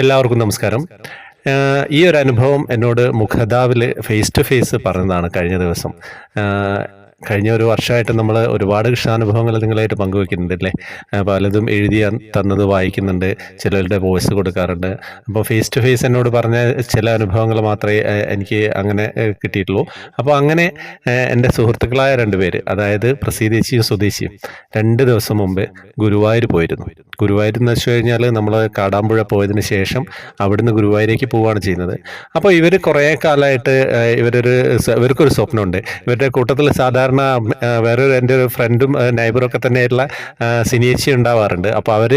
എല്ലാവർക്കും നമസ്കാരം. ഈ ഒരു അനുഭവം എന്നോട് മുഖതാവിൽ ഫേസ് ടു ഫേസ് പറഞ്ഞതാണ് കഴിഞ്ഞ ദിവസം. കഴിഞ്ഞ ഒരു വർഷമായിട്ട് നമ്മൾ ഒരുപാട് കൃഷ്ണാനുഭവങ്ങൾ നിങ്ങളായിട്ട് പങ്കുവെക്കുന്നുണ്ട് അല്ലേ? പലതും എഴുതി തന്നത് വായിക്കുന്നുണ്ട് ചിലരുടെ വോയിസ് കൊടുക്കാറുണ്ട്. അപ്പോൾ ഫേസ് ടു ഫേസ് എന്നോട് പറഞ്ഞ ചില അനുഭവങ്ങൾ മാത്രമേ എനിക്ക് അങ്ങനെ കിട്ടിയിട്ടുള്ളൂ. അപ്പോൾ അങ്ങനെ എന്റെ സുഹൃത്തുക്കളായ രണ്ടുപേര് അതായത് പ്രസീദേശിയും സ്വദേശിയും രണ്ട് ദിവസം മുമ്പ് ഗുരുവായൂർ പോയിരുന്നു. ഗുരുവായൂർ എന്ന് വെച്ച് കഴിഞ്ഞാൽ നമ്മൾ കാടാമ്പുഴ പോയതിന് ശേഷം അവിടുന്ന് ഗുരുവായൂരേക്ക് പോവുകയാണ് ചെയ്യുന്നത്. അപ്പോൾ ഇവർ കുറേ കാലമായിട്ട് ഇവരൊരു ഇവർക്കൊരു സ്വപ്നമുണ്ട്. ഇവരുടെ കൂട്ടത്തിൽ സാധാരണ ആ, വേറൊരു എന്റെ ഒരു ഫ്രണ്ടും നൈബറും ഒക്കെ തന്നെയായിട്ടുള്ള സിനിയേച്ചി ഉണ്ടാവാറുണ്ട്. അപ്പോൾ അവർ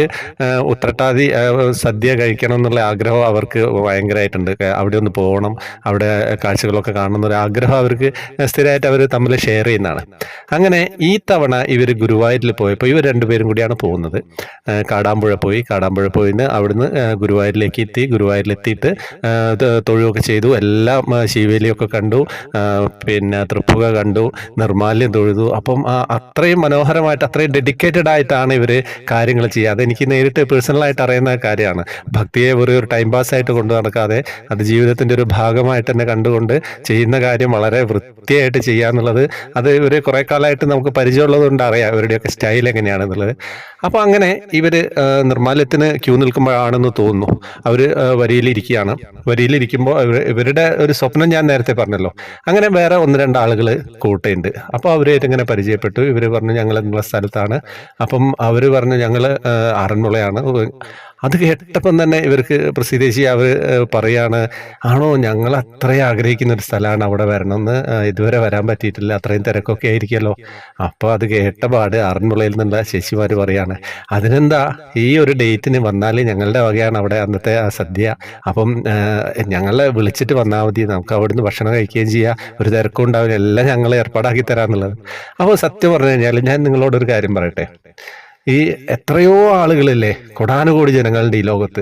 ഉത്രട്ടാതി സദ്യ കഴിക്കണം എന്നുള്ള ആഗ്രഹം അവർക്ക് ഭയങ്കരമായിട്ടുണ്ട് അവിടെ ഒന്ന് പോകണം അവിടെ കാഴ്ചകളൊക്കെ കാണണം എന്നൊരു ആഗ്രഹം അവർക്ക് സ്ഥിരമായിട്ട് അവർ തമ്മിൽ ഷെയർ ചെയ്യുന്നതാണ്. അങ്ങനെ ഈ തവണ ഇവർ ഗുരുവായൂരിൽ പോയപ്പോൾ ഇവർ രണ്ടുപേരും കൂടിയാണ് പോകുന്നത്. കാടാമ്പുഴ പോയി. കാടാമ്പുഴ പോയിന്ന് അവിടുന്ന് ഗുരുവായൂരിലേക്ക് എത്തി. ഗുരുവായൂരിലെത്തിയിട്ട് തൊഴിലൊക്കെ ചെയ്തു. എല്ലാം ശിവേലിയൊക്കെ കണ്ടു. പിന്നെ തൃപ്പുക കണ്ടു. നിർമാല്യം തൊഴുതു. അപ്പം അത്രയും മനോഹരമായിട്ട് അത്രയും ഡെഡിക്കേറ്റഡ് ആയിട്ടാണ് ഇവർ കാര്യങ്ങൾ ചെയ്യുക. അതെനിക്ക് നേരിട്ട് പേഴ്സണലായിട്ട് അറിയുന്ന കാര്യമാണ്. ഭക്തിയെ വെറും ഒരു ടൈം പാസ് ആയിട്ട് കൊണ്ടു നടക്കാതെ അത് ജീവിതത്തിന്റെ ഒരു ഭാഗമായിട്ട് തന്നെ കണ്ടുകൊണ്ട് ചെയ്യുന്ന കാര്യം വളരെ വൃത്തിയായിട്ട് ചെയ്യുക എന്നുള്ളത് അത് ഇവർ കുറേ കാലമായിട്ട് നമുക്ക് പരിചയമുള്ളത് കൊണ്ട് അറിയാം ഇവരുടെയൊക്കെ സ്റ്റൈൽ എങ്ങനെയാണെന്നുള്ളത് അപ്പോൾ അങ്ങനെ ഇവർ നിർമ്മാല്യത്തിന് ക്യൂ നിൽക്കുമ്പോഴാണെന്ന് തോന്നുന്നു. അവർ വരിയിലിരിക്കുകയാണ്. വരിയിലിരിക്കുമ്പോൾ ഇവരുടെ ഒരു സ്വപ്നം ഞാൻ നേരത്തെ പറഞ്ഞല്ലോ. അങ്ങനെ വേറെ ഒന്ന് രണ്ട് ആളുകൾ കൂട്ടയുണ്ട്. അപ്പോൾ അവരായിട്ട് ഇങ്ങനെ പരിചയപ്പെട്ടു. ഇവർ പറഞ്ഞു ഞങ്ങൾ എന്നുള്ള സ്ഥലത്താണ്. അപ്പം അവർ പറഞ്ഞു ഞങ്ങൾ ആറന്മുളയാണ്. അത് കേട്ടപ്പം തന്നെ ഇവർക്ക് പ്രസിദ്ധേശി അവർ പറയാണ് ആണോ ഞങ്ങൾ അത്രയും ആഗ്രഹിക്കുന്ന ഒരു സ്ഥലമാണ് അവിടെ വരണമെന്ന്. ഇതുവരെ വരാൻ പറ്റിയിട്ടില്ല. അത്രയും തിരക്കൊക്കെ ആയിരിക്കുമല്ലോ. അപ്പോൾ അത് കേട്ട പാട് ആറന്മുളയിൽ നിന്നുള്ള ശശിമാർ പറയാണ് അതിനെന്താ? ഈ ഒരു ഡേറ്റിന് വന്നാൽ ഞങ്ങളുടെ വകയാണ് അവിടെ അന്നത്തെ ആ സദ്യ. അപ്പം ഞങ്ങളെ വിളിച്ചിട്ട് വന്നാൽ മതി. നമുക്ക് അവിടുന്ന് ഭക്ഷണം കഴിക്കുകയും ചെയ്യാം. ഒരു തിരക്കും ഉണ്ടാവില്ല. എല്ലാം ഞങ്ങൾ ഏർപ്പാടാക്കി തരാമെന്നുള്ളത് അപ്പോൾ സത്യം പറഞ്ഞു കഴിഞ്ഞാൽ ഞാൻ നിങ്ങളോടൊരു കാര്യം പറയട്ടെ. ഈ എത്രയോ ആളുകളില്ലേ കൊടാനുകോടി ജനങ്ങളുടെ ഈ ലോകത്ത്.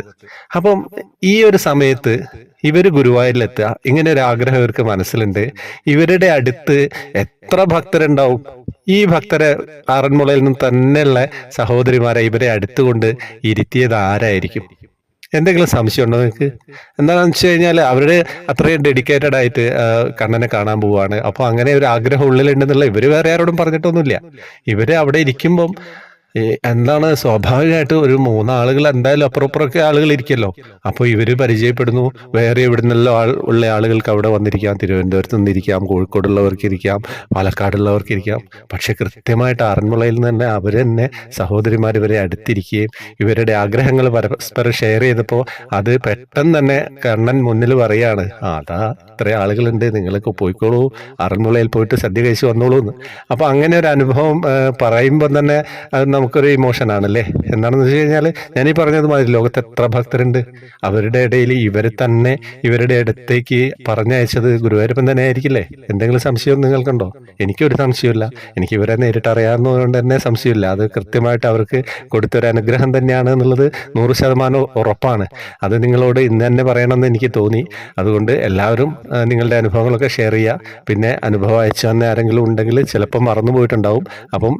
അപ്പം ഈ ഒരു സമയത്ത് ഇവർ ഗുരുവായൂരിലെത്തുക ഇങ്ങനെ ഒരു ആഗ്രഹം ഇവർക്ക് മനസ്സിലുണ്ട്. ഇവരുടെ അടുത്ത് എത്ര ഭക്തരുണ്ടാവും? ഈ ഭക്തരെ ആറന്മുളയിൽ നിന്ന് തന്നെയുള്ള സഹോദരിമാരെ ഇവരെ അടുത്തുകൊണ്ട് ഇരുത്തിയത് ആരായിരിക്കും? എന്തെങ്കിലും സംശയം ഉണ്ടോ നിങ്ങൾക്ക് എന്താണെന്ന് വെച്ച് കഴിഞ്ഞാൽ അവരുടെ അത്രയും ഡെഡിക്കേറ്റഡ് ആയിട്ട് കണ്ണനെ കാണാൻ പോവാണ്. അപ്പോൾ അങ്ങനെ ഒരു ആഗ്രഹം ഉള്ളിലുണ്ടെന്നുള്ള ഇവർ വേറെ ആരോടും പറഞ്ഞിട്ടൊന്നുമില്ല. ഇവർ അവിടെ ഇരിക്കുമ്പം എന്താണ് സ്വാഭാവികമായിട്ട് ഒരു മൂന്നാളുകൾ എന്തായാലും അപ്പുറപ്പുറമൊക്കെ ആളുകൾ ഇരിക്കല്ലോ. അപ്പോൾ ഇവർ പരിചയപ്പെടുന്നു. വേറെ എവിടെ നിന്നെല്ലാം ആൾ ഉള്ള ആളുകൾക്ക് അവിടെ വന്നിരിക്കാം. തിരുവനന്തപുരത്ത് നിന്നിരിക്കാം. കോഴിക്കോടുള്ളവർക്ക് ഇരിക്കാം. പാലക്കാടുള്ളവർക്ക് ഇരിക്കാം. പക്ഷെ കൃത്യമായിട്ട് ആറന്മുളയിൽ നിന്ന് തന്നെ അവർ തന്നെ സഹോദരിമാർ ഇവരെ അടുത്തിരിക്കുകയും ഇവരുടെ ആഗ്രഹങ്ങൾ പരസ്പരം ഷെയർ ചെയ്തപ്പോൾ അത് പെട്ടെന്ന് തന്നെ കണ്ണൻ മുന്നിൽ പറയാണ് അതാ ഇത്ര ആളുകളുണ്ട്. നിങ്ങൾക്ക് പോയിക്കോളൂ. ആറന്മുളയിൽ പോയിട്ട് സദ്യ കഴിച്ച് വന്നോളൂ എന്ന് അപ്പൊ അങ്ങനെ ഒരു അനുഭവം പറയുമ്പോൾ തന്നെ അത് നമുക്കൊരു ഇമോഷൻ ആണല്ലേ? എന്താണെന്ന് വെച്ച് കഴിഞ്ഞാൽ ഞാനീ പറഞ്ഞത് മതി ലോകത്ത് എത്ര ഭക്തരുണ്ട്. അവരുടെ ഇടയിൽ ഇവർ തന്നെ ഇവരുടെ അടുത്തേക്ക് പറഞ്ഞയച്ചത് ഗുരുവായൂരപ്പൻ തന്നെ ആയിരിക്കില്ലേ? എന്തെങ്കിലും സംശയം നിങ്ങൾക്കുണ്ടോ? എനിക്കൊരു സംശയമില്ല എനിക്ക് ഇവരെ നേരിട്ട് അറിയാവുന്നതുകൊണ്ട് തന്നെ സംശയമില്ല. അത് കൃത്യമായിട്ട് അവർക്ക് കൊടുത്തൊരു അനുഗ്രഹം തന്നെയാണ് എന്നുള്ളത് നൂറ് ശതമാനം ഉറപ്പാണ്. അത് നിങ്ങളോട് ഇന്ന് തന്നെ പറയണമെന്ന് എനിക്ക് തോന്നി. അതുകൊണ്ട് എല്ലാവരും നിങ്ങളുടെ അനുഭവങ്ങളൊക്കെ ഷെയർ ചെയ്യുക. പിന്നെ അനുഭവം അയച്ചു തന്നെ ആരെങ്കിലും ഉണ്ടെങ്കിൽ ചിലപ്പോൾ മറന്നു പോയിട്ടുണ്ടാവും അപ്പം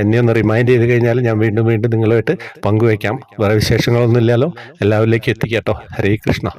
എന്നെ ഒന്ന് റിമൈൻഡ് ചെയ്ത് കഴിഞ്ഞാൽ ഞാൻ വീണ്ടും വീണ്ടും നിങ്ങളുമായിട്ട് പങ്കുവയ്ക്കാം. വേറെ വിശേഷങ്ങളൊന്നുമില്ലല്ലോ. എല്ലാവരിലേക്കും എത്തിക്കാട്ടോ. ഹരേ കൃഷ്ണ.